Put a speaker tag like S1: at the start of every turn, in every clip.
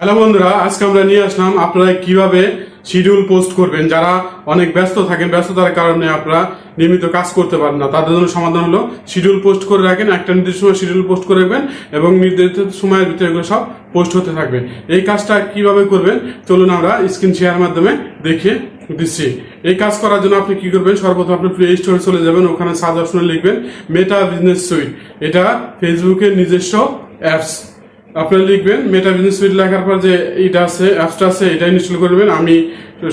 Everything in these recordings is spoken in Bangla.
S1: হ্যালো বন্ধুরা, আজকে আমরা নিয়ে আসলাম আপনারা কীভাবে শিডিউল পোস্ট করবেন। যারা অনেক ব্যস্ত থাকেন, ব্যস্ততার কারণে আপনারা নিয়মিত কাজ করতে পারেন না। তাদের জন্য সমাধান হলো শিডিউল পোস্ট করে রাখেন, একটা নির্দিষ্ট সময় শিডিউল পোস্ট করে রাখবেন এবং নির্ধারিত সময়ের ভিতরে এগুলো সব পোস্ট হতে থাকবে। এই কাজটা কীভাবে করবেন? চলুন আমরা স্ক্রিন শেয়ার মাধ্যমে দেখে দিচ্ছি। এই কাজ করার জন্য আপনি কি করবেন? সর্বপ্রথম আপনি প্লে স্টোরে চলে যাবেন, ওখানে সার্চ অপশনে লিখবেন মেটা বিজনেস সুইট এটা ফেসবুকের নিজস্ব অ্যাপস আপনারা লিখবেন মেটা বিজনেস সুইট লেখার পর যে এটা আছে অ্যাপসটা আছে, এটা ইনস্টল করবেন আমি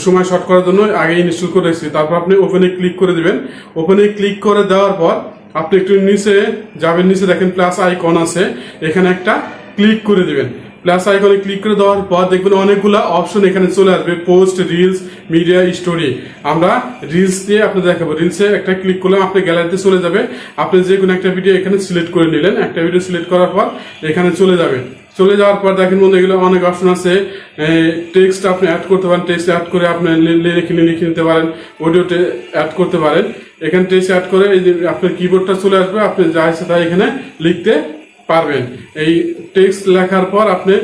S1: সময় শর্ট করার জন্য আগে ইনস্টল করে রেখেছি। তারপর আপনি ওপেনে ক্লিক করে দিবেন। ওপেনে ক্লিক করে দেওয়ার পর আপনি একটু নিচে যাবেন, নিচে দেখেন প্লাস আইকন আছে। এখানে একটা ক্লিক করে দিবেন। প্লাস আইকনে ক্লিক করে দেওয়ার পর দেখবেন অনেকগুলো অপশন এখানে চলে আসবে। পোস্ট রিলস মিডিয়া স্টোরি আমরা রিলস দিয়ে আপনি দেখাবো। রিলসে একটা ক্লিক করলে আপনি গ্যালারিতে চলে যাবে। আপনি যে কোনো একটা ভিডিও এখানে সিলেক্ট করে নিলেন। একটা ভিডিও সিলেক্ট করার পর এখানে চলে যাবে। চলে যাওয়ার পর দেখেন বন্ধু, এগুলো অনেক অপশন আছে। টেক্সট আপনি অ্যাড করতে পারেন টেক্সট অ্যাড করে আপনি লিখে লিখে নিতে পারেন অডিওতে অ্যাড করতে পারেন। এখানে টেক্সট অ্যাড করে এই যে আপনার কিবোর্ডটা চলে আসবে, আপনি যা ইচ্ছে তাই এখানে লিখতে পারবেন। এই টেক্সট লেখার পর আপনি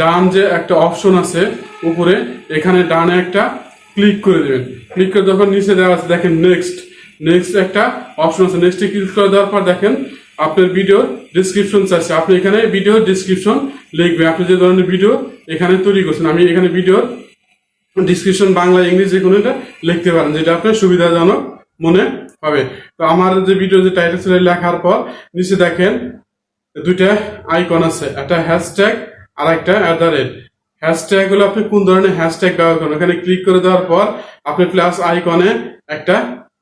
S1: ডান যে একটা অপশন আছে, উপরে এখানে ডানে একটা ক্লিক করে দেবেন। ক্লিক করে যখন নিচে দেওয়া আছে, দেখেন নেক্সট নেক্সট একটা অপশন আছে নেক্সটে ক্লিক করে দেওয়ার পর দেখেন, আপনার ভিডিও ডিসক্রিপশন চাচ্ছে আপনি এখানে ভিডিও ডিসক্রিপশন লিখবেন আপনি যে ধরনের ভিডিও এখানে তৈরি করছেন, আমি এখানে ভিডিও ডিসক্রিপশন বাংলা ইংলিশ যে কোনো এটা লিখতে পারেন, যেটা আপনার সুবিধাজনক মনে হবে। তো আমার যে ভিডিও যে টাইটেল ছিল লেখার পর, নিচে দেখেন দুইটা আইকন আছে, একটা হ্যাশট্যাগ আর একটা অ্যাট দ্য রেট হ্যাশট্যাগ হলো আপনি কোন ধরনের হ্যাশট্যাগ ব্যবহার করেন ওখানে ক্লিক করে দেওয়ার পর আপনি প্লাস আইকনে একটা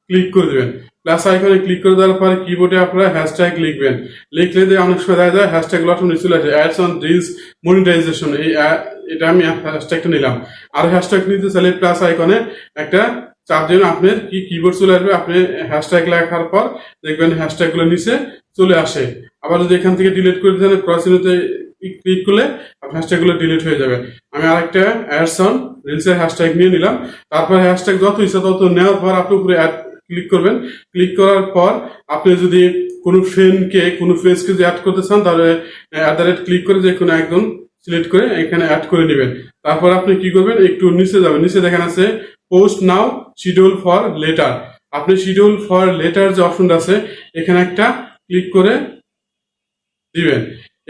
S1: ক্লিক করে দেবেন। প্লাস আইকনে ক্লিক করে দেওয়ার পরে কিবোর্ডে আপনারা হ্যাশট্যাগ লিখবেন। লিখলে যে অনেক সময় দেখা যায় হ্যাশট্যাগগুলো নিচে আসে। অ্যাডস অন রিলস মনিটাইজেশন এই এটা আমি হ্যাশট্যাগটা নিলাম। আর হ্যাশট্যাগ নিতে চাইলে প্লাস আইকনে একটা চার দিন আপনার কি কিবোর্ড চলে আসবে, আপনি হ্যাশট্যাগ লেখার পর দেখবেন হ্যাশট্যাগগুলো নিচে চলে আসে। আবার যদি এখান থেকে ডিলিট করে দেন ক্রসিনোতে ক্লিক করলে আপনার হ্যাশট্যাগগুলো ডিলিট হয়ে যাবে। আমি আরেকটা অ্যাডস অন রিলসের হ্যাশট্যাগ নিয়ে নিলাম। তারপর হ্যাশট্যাগ যত ইচ্ছা তত নেওয়ার পর আপনি উপরে অ্যাড ক্লিক করবেন। ক্লিক করার পর আপনি যদি কোনো ফ্রেন্ডকে কোনো ফ্রেন্ডসকে যদি অ্যাড করতে চান, তাহলে অ্যাট দ্য রেট ক্লিক করে যে কোনো একজন সিলেক্ট করে এখানে অ্যাড করে নেবেন। তারপর আপনি কি করবেন? একটু নিচে যাবেন। নিচে দেখেন আছে post now schedule for later আপনি শিডিউল ফর লেটার যে অপশনটা আছে, এখানে একটা ক্লিক করে দিবেন।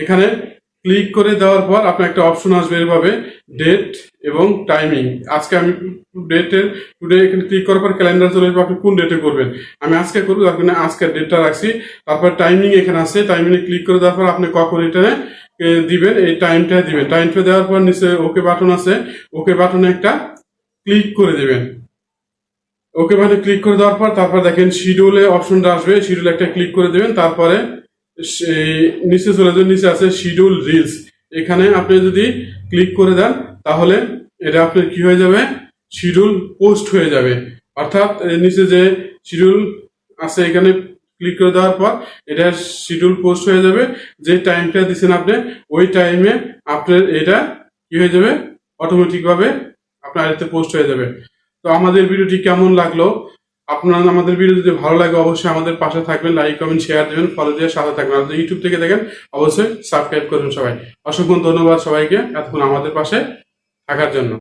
S1: এখানে ক্লিক করে দেওয়ার পর আপনার একটা অপশন আসবে এভাবে ডেট এবং টাইমিং আজকে আমি ডেটের টুডে এখানে ক্লিক করার পর ক্যালেন্ডার চলে আসবে, আপনি কোন ডেটে করবেন? আমি আজকে করব, তার জন্য আজকের ডেটটা রাখছি। তারপর টাইমিং এখানে আছে টাইমিংয়ে ক্লিক করে দেওয়ার পর আপনি কখন এটা দিবেন, এই টাইমটা দিবেন। টাইমটা দেওয়ার পর নিচে ওকে বাটন আছে। ওকে বাটনে একটা ক্লিক করে দিবেন। ওকে বাটনে ক্লিক করে দেওয়ার পর তারপর দেখেন শিডিউলে অপশনটা আসবে শিডিউল একটা ক্লিক করে দেবেন, তারপরে নিচে চলে যাবেন নিচে আছে শিডিউল রিলস এখানে আপনি যদি ক্লিক করে দেন, তাহলে এটা আপনার কি হয়ে যাবে? শিডিউল পোস্ট হয়ে যাবে। অর্থাৎ নিচে যে শিডিউল আছে, এখানে ক্লিক করে দেওয়ার পর এটা শিডিউল পোস্ট হয়ে যাবে। যে টাইমটা দিচ্ছেন আপনি, ওই টাইমে আপনার এটা কি হয়ে যাবে? অটোমেটিক ভাবে আপনার এতে পোস্ট হয়ে যাবে। তো আমাদের ভিডিওটি কেমন লাগল? আপনার আমাদের ভিডিও যদি ভালো লাগে, অবশ্যই আমাদের পাশে থাকবেন লাইক কমেন্ট শেয়ার দেবেন ফলো দিয়ে সাথে থাকবেন। আর ইউটিউব থেকে দেখেন, অবশ্যই সাবস্ক্রাইব করবেন সবাই। অসংখ্য ধন্যবাদ সবাইকে, এতক্ষণ আমাদের পাশে থাকার জন্য।